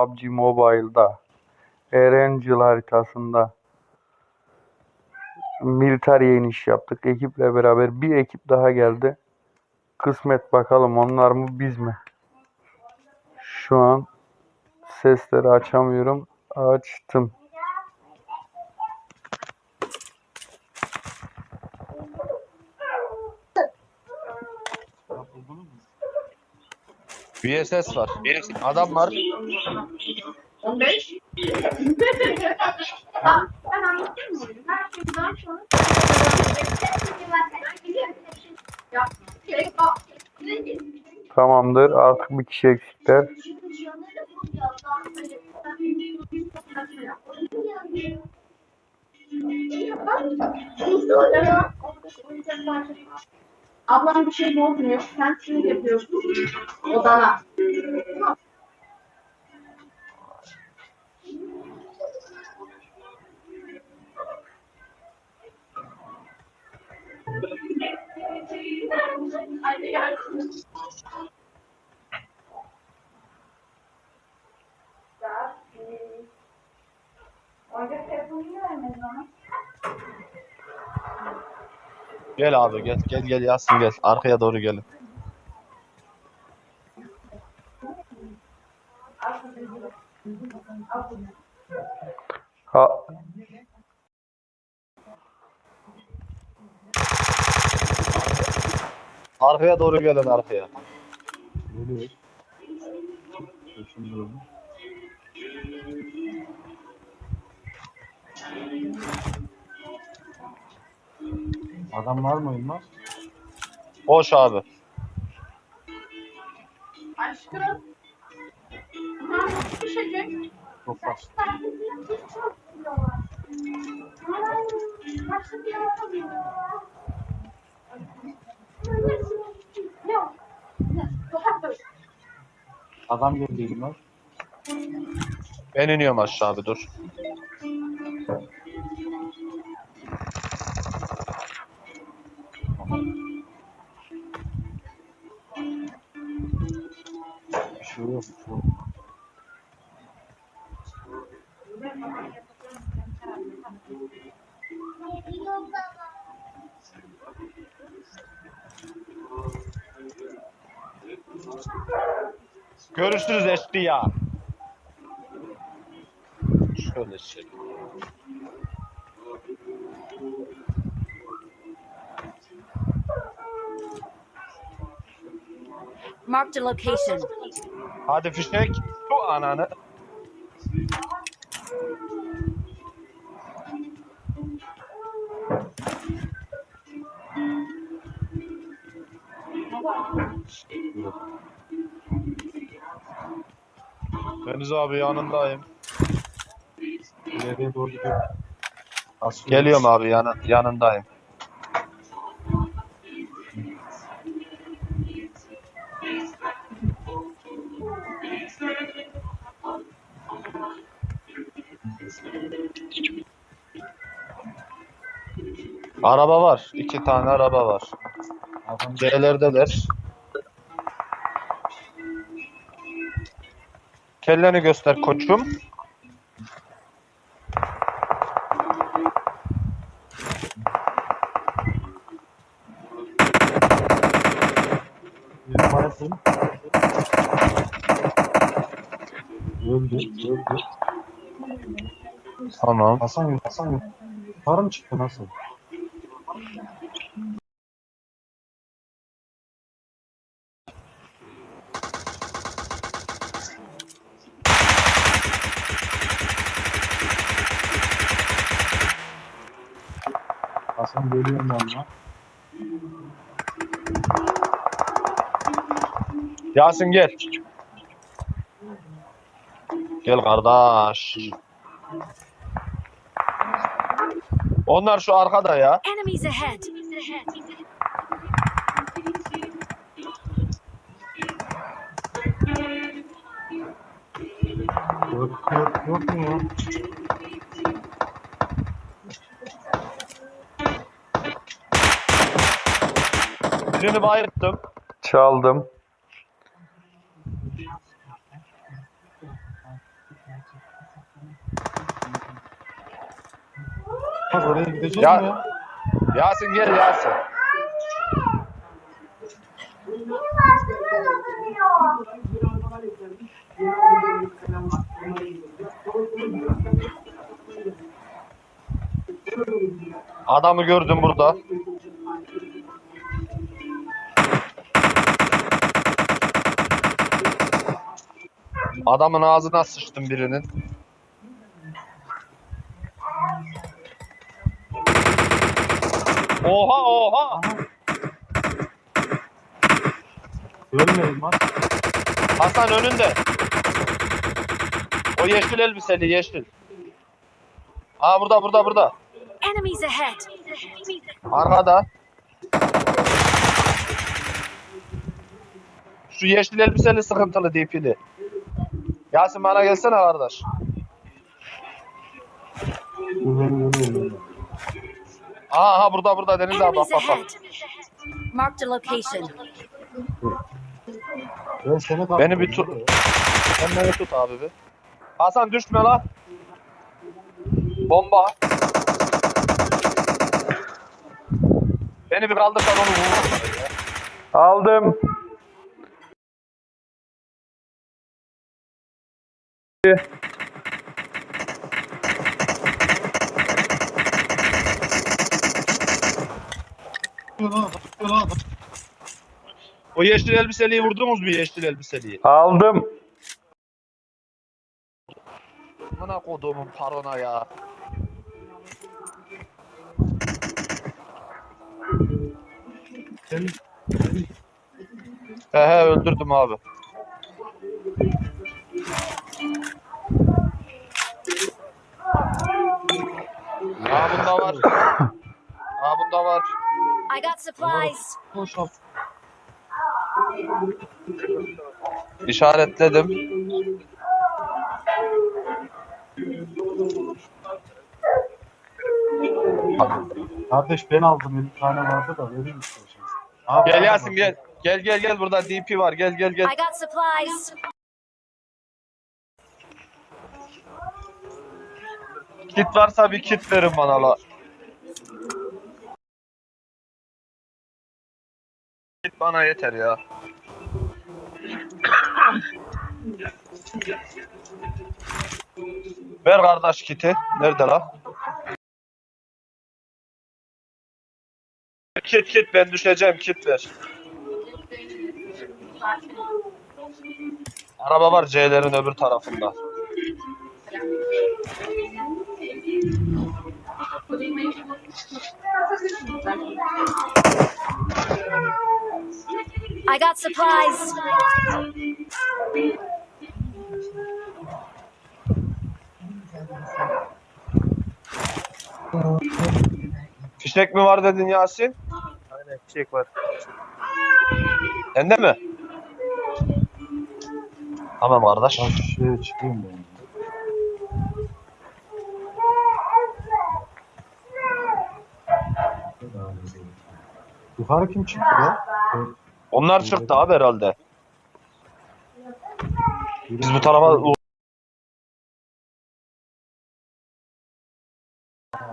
PUBG Mobile'da Erangel haritasında militariye iniş yaptık ekiple beraber. Bir ekip daha geldi. Kısmet bakalım onlar mı biz mi? Şu an sesleri açamıyorum. Açtım. VSS var. Adam var. 15. ben anlatayım mı? Her şeyden sonra yapma. Bak. Tamamdır. Artık bir kişi eksikler. Ablam bir şey bozmuyor. Sen şunu yapıyorsun. Odana. Gel. Gel abi gel gel gel Yasin gel. Arkaya doğru gelin. Ha, Arkaya doğru gelin arkaya. Adam var mı Yılmaz? Boş abi. Aşkım. Düşecek. Çok bas. Adam geldi Yılmaz. Ben iniyorum aşağı abi dur. Yok. Görüşürüz eşkıya. Şöyle şey. Marked a location. Hadi fişek. Bu ananı. Deniz abi yanındayım. İleriye doğru gidiyor. Geliyorum abi yanı, yanındayım. Araba var. iki tane araba var. C'lerdeler. Kelleni göster koçum. Öldü, öldü. Tamam. Hasan, Hasan. Para mı çıktı nasıl? Hasan geliyor mu onunla? Yasin gel. Gel kardeş. Onlar şu arkada ya. Enemies ahead. Yok, yok, yok mu ya? Birini bayırttım. Çaldım. Ya- ya? Yasin gel Yasin. Adamı gördüm burada. Adamın ağzına sıçtım birinin. Oha oha. Ölmeyin lan. Hasan önünde. O yeşil elbiseli yeşil. Aa burada burada burada. Enemies ahead. Arkada. Şu yeşil elbiseli sıkıntılı DP'li. Yasin bana gelsene kardeş. Aha, aha burada burada Deniz abi bak bak bak. Marked a location. Ben seni Beni bir tut. Sen beni tut abi bir. Hasan düşme lan. Bomba. Beni bir kaldırsan onu vururum. Aldım. O yeşil elbiseliyi vurdunuz mu yeşil elbiseliyi? Aldım. Bana koduğumun parona ya. He he öldürdüm abi. Aa bunda var. Aa bunda var. I got supplies. koş al. İşaretledim. Kardeş ben aldım 50 tane vardı da vereyim istiyorsan. Abi, Gel Yasin gel. Gel gel gel burada DP var. Gel gel gel. I got supplies. Kit varsa bir kit verin bana la. Kit bana yeter ya. Ver kardeş kiti. Nerede la? Kit kit ben düşeceğim kit ver. Araba var C'lerin öbür tarafında. I got supplies. Fişek mi var dedin Yasin? Aynen çiçek var. Sende mi? Tamam kardeş. Ben şuraya çıkayım ben. Yukarı kim çıktı ya? Onlar çıktı abi herhalde. Biz bu tarafa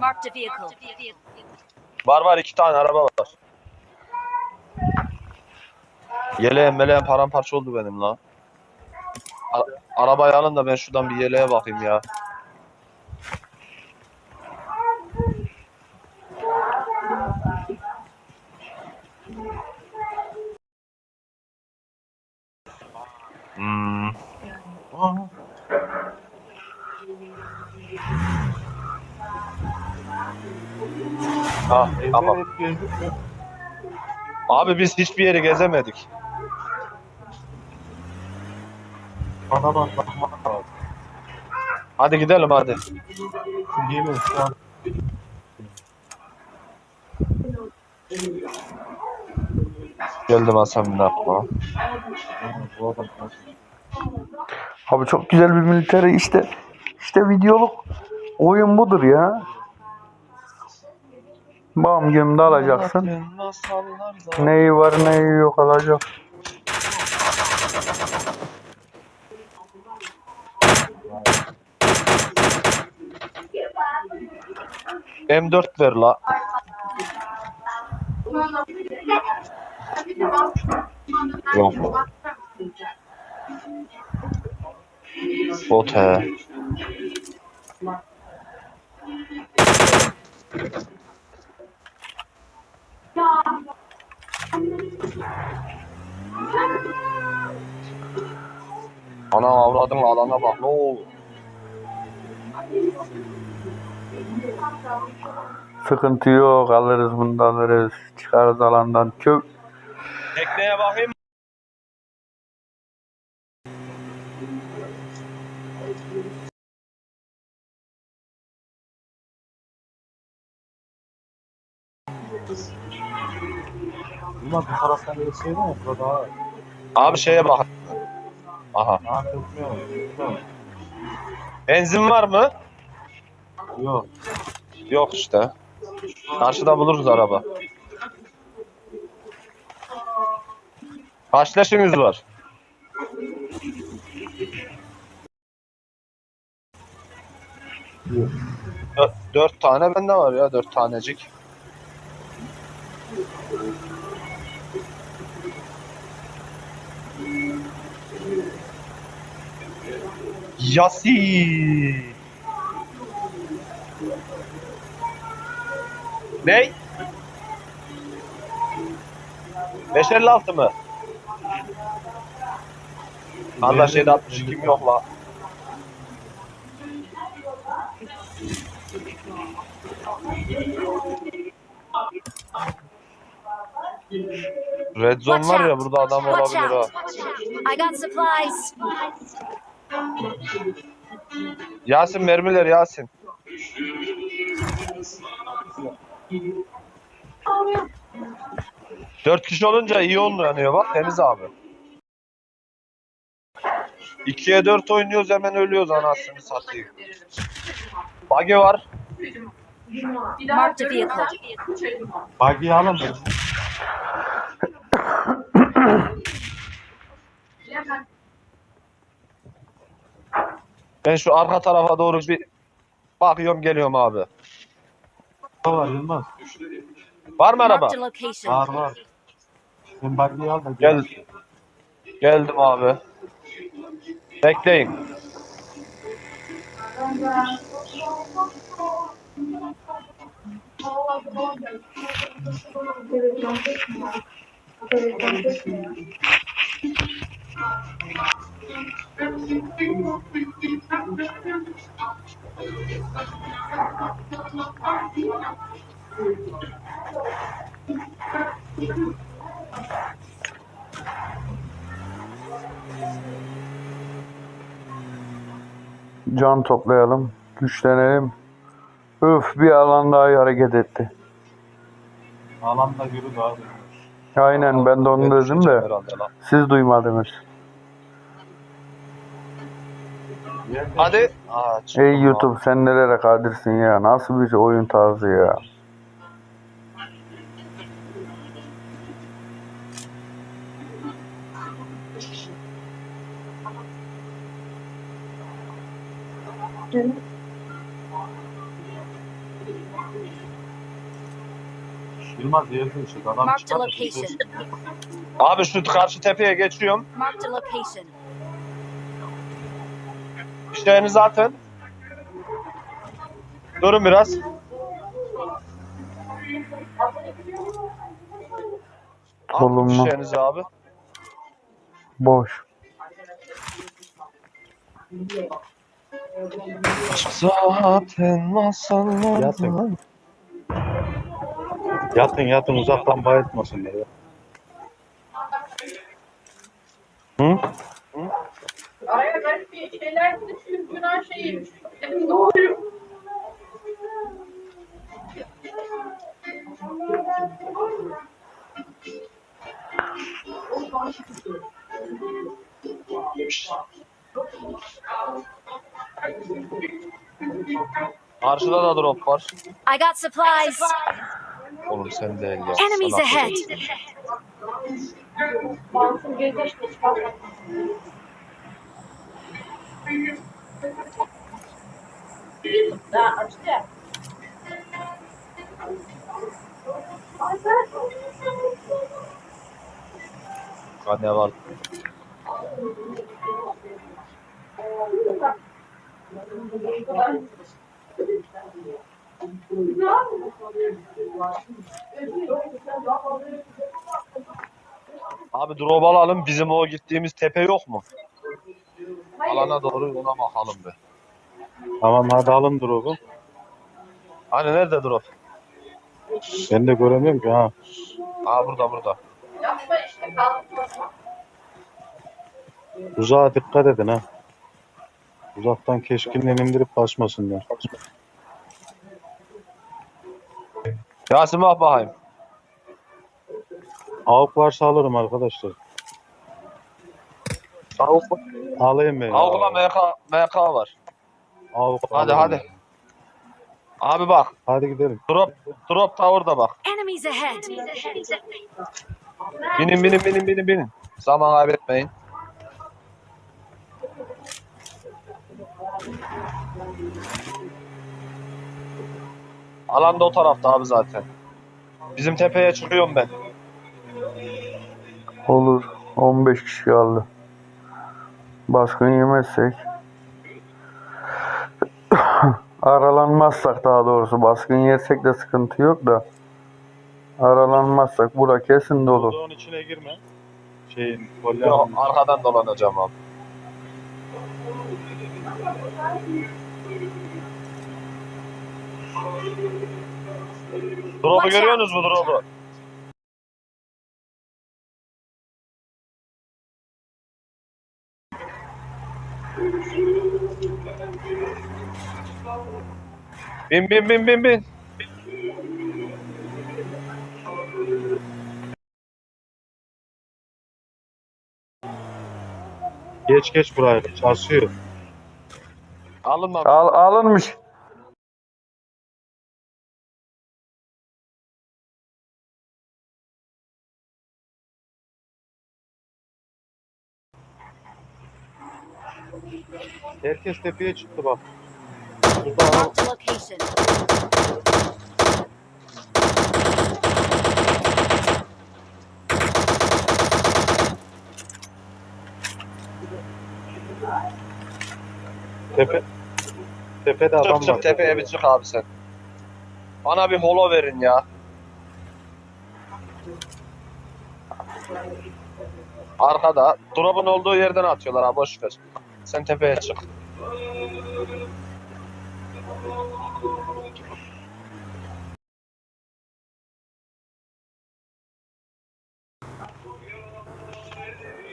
Marked a vehicle. var var iki tane araba var. Yeleğim meleğim paramparça oldu benim la. A- arabayı alın da ben şuradan bir yeleğe bakayım ya. Hmm. Aa, Ah, evler tamam. Abi biz hiçbir yeri gezemedik. Bana bak bakmak lazım. Hadi gidelim hadi. Geliyor şu an. Geldim Hasan adam nasıl? Abi çok güzel bir militeri işte işte videoluk oyun budur ya. Bam gömde alacaksın. Neyi var neyi yok alacak. M4 ver la. Yok. Bot he. Ana avradın alana bak ne oldu? Sıkıntı yok. Alırız bunu alırız. Çıkarız alandan. Kök. Tekneye bakayım. Bunlar bu taraftan geçseydi mi? Burada daha Abi şeye bak. Aha. daha. Benzin var mı? Yok. Yok işte. Karşıda buluruz araba. Kaç var? Dört, dört tane bende var ya dört tanecik. Yasin. Ney? 556 mı? Allah şeyde 62 mi yok la? Red zone var ya burada adam Watch olabilir ha. out. I got supplies. Yasin mermiler Yasin. Dört kişi olunca iyi oynanıyor bak Deniz abi. İkiye dört oynuyoruz hemen ölüyoruz anasını satayım. Buggy var. Vehicle. Buggy'i alın. Ben şu arka tarafa doğru bir bakıyorum geliyorum abi. Var Yılmaz. Var mı araba? Var var. Sen buggy'i al da Gel. Geldim abi. Bekleyin. Can toplayalım. Güçlenelim. Öf bir alan daha iyi hareket etti. Alanda yürüdü abi. Aynen ben de onu dedim de Herhalde lan. siz duymadınız. Hadi. Aa, Ey. YouTube sen nelere kadirsin ya. Nasıl bir oyun tarzı ya. Yılmaz yerde ışık. Adam Marked a çıkar da location. Abi şu karşı tepeye geçiyorum. Marked a location. İşlerini zaten. Durun biraz. Solumlu. Al işlerinizi abi. Boş. Zaten masallar. Yatın. Yatın yatın uzaktan bayıltmasın diye. Hı? Araya garip bir şeyler düşüyor. Günah şeyiymiş. Doğru. Karşıda da drop var. I got supplies. Oğlum sen değil ya. Enemies Sana ahead. Ya. Ha, ne var? Abi drop alalım. Bizim o gittiğimiz tepe yok mu? Alana doğru ona bakalım be. Tamam hadi alın drop'u. Hani nerede drop? Ben de göremiyorum ki ha. Aa burada burada. Yapma işte kalkma. Uzağa dikkat edin ha. Uzaktan keşkinden indirip kaçmasınlar. Yasin bak bakayım. Avuk varsa alırım arkadaşlar. Avuk, Alayım ben. Avuk'la MK, MK var. Avuk Hadi, alayım hadi. Abi bak. Hadi gidelim. Drop, drop tower'da bak. Enemies ahead. Binin binin binin binin binin. Zaman kaybetmeyin. Alan da o tarafta abi zaten. Bizim tepeye çıkıyorum ben. Olur. 15 kişi kaldı. Baskın yemezsek. Aralanmazsak daha doğrusu baskın yersek de sıkıntı yok da. Aralanmazsak bura kesin dolu. Uzağın içine girme. Şeyin, kolyanın. arkadan dolanacağım abi. Drop'u görüyorsunuz mu drop'u? Bin bin bin bin bin. Geç geç buraya. Çarşıyor. Alınma. Al, alınmış. Herkes tepeye çıktı bak. Burada tepe. Tepede adam Çık var. çık tepeye bir çık abi sen. Bana bir holo verin ya. Arkada. Drop'un olduğu yerden atıyorlar ha boş ver. Sen tepeye çık.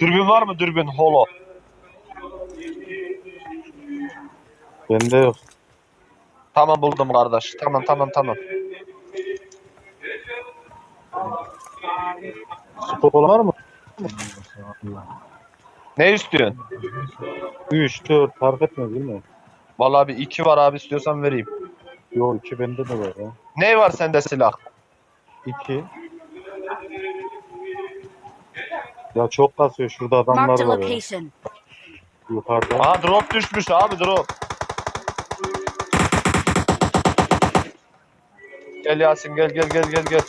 Dürbün var mı dürbün holo? Bende yok. Tamam buldum kardeş. Tamam tamam tamam. Olan var mı? Ne istiyorsun? 3, 4 fark etmez değil mi? Vallahi bir iki var abi istiyorsan vereyim. Yok 2 bende de var ya. Ne var sende silah? 2. Ya çok kasıyor. Şurada adamlar a var ya. location. Yukarıda. Aha drop düşmüş abi drop. Gel Yasin gel gel gel gel gel.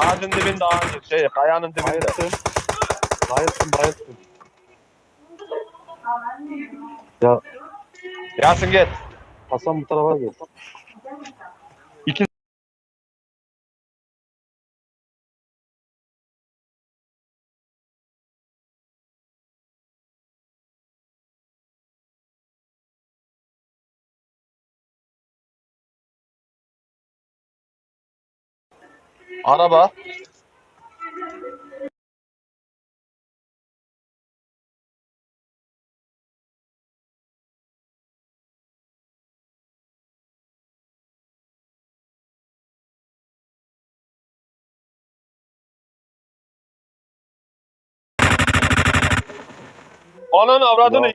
Ağacın dibinde ağacın şey kayanın dibinde. Bayılsın. Bayılsın bayılsın. Ya Yasin gel. Hasan bu tarafa gel. İki Araba. Onun avradını